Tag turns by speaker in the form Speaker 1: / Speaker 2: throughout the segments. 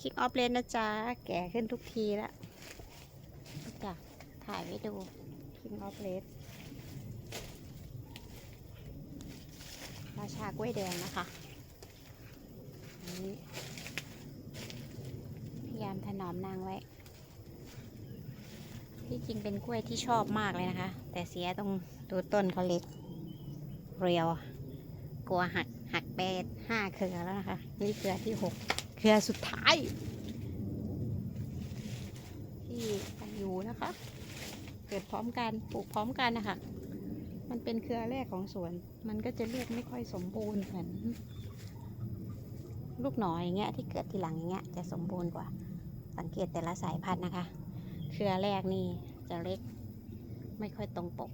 Speaker 1: คิกออฟเลนนะจ๊ะ แก่ขึ้นทุกทีแล้วจ้ะถ่ายไว้ดูคิกออฟเลนราชากล้วยแดงนะคะอันนี้พยายามถนอมนางไว้ ที่จริงเป็นกล้วยที่ชอบมากเลยนะคะ แต่เสียตรงตัวต้นเขาเล็ก เรียว กลัวหักหักไปห้าเครือแล้วนะคะ นี่เครือที่หก เครือสุดท้าย ที่อยู่นะคะ เกิดพร้อมกันปลูกพร้อมกันนะคะ มันเป็นเครือแรกของสวน มันก็จะลูกไม่ค่อยสมบูรณ์เหมือนลูกหนอยอย่างเงี้ยที่เกิดทีหลังอย่างเงี้ยจะสมบูรณ์กว่า สังเกตแต่ละสายพันธุ์นะคะ เครือแรกนี่จะเล็กไม่ค่อยตรงปก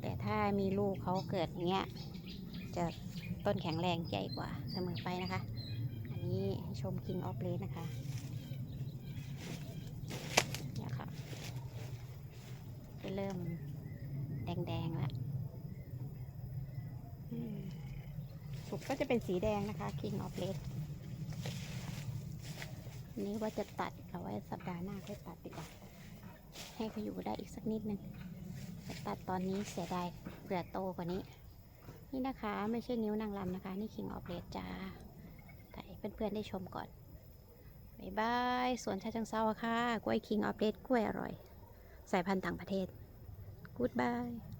Speaker 1: แต่ถ้ามีลูกเขาเกิดอย่างเงี้ยจะต้นแข็งแรงใหญ่กว่าเสมอไปนะคะ ม King of Red นะคะเนี่ยค่ะจะเริ่มแดงๆแล้วสุกก็จะเป็นสีแดงนะคะ King of Red อันนี้ว่าจะตัดเอาไว้สัปดาห์หน้าค่อยตัดดีกว่า ให้เขาอยู่ได้อีกสักนิดนึงตัดตอนนี้เสียดายเผื่อโตกว่านี้ นี่นะคะ ไม่ใช่นิ้วนางรำนะคะ นี่ King of Red จ้า เพื่อนๆได้ชมก่อนบ๊ายบายสวนชาจังเซาค่ะ กล้วยคิงออฟเดตกล้วยอร่อย สายพันธุ์ต่างประเทศ Goodbye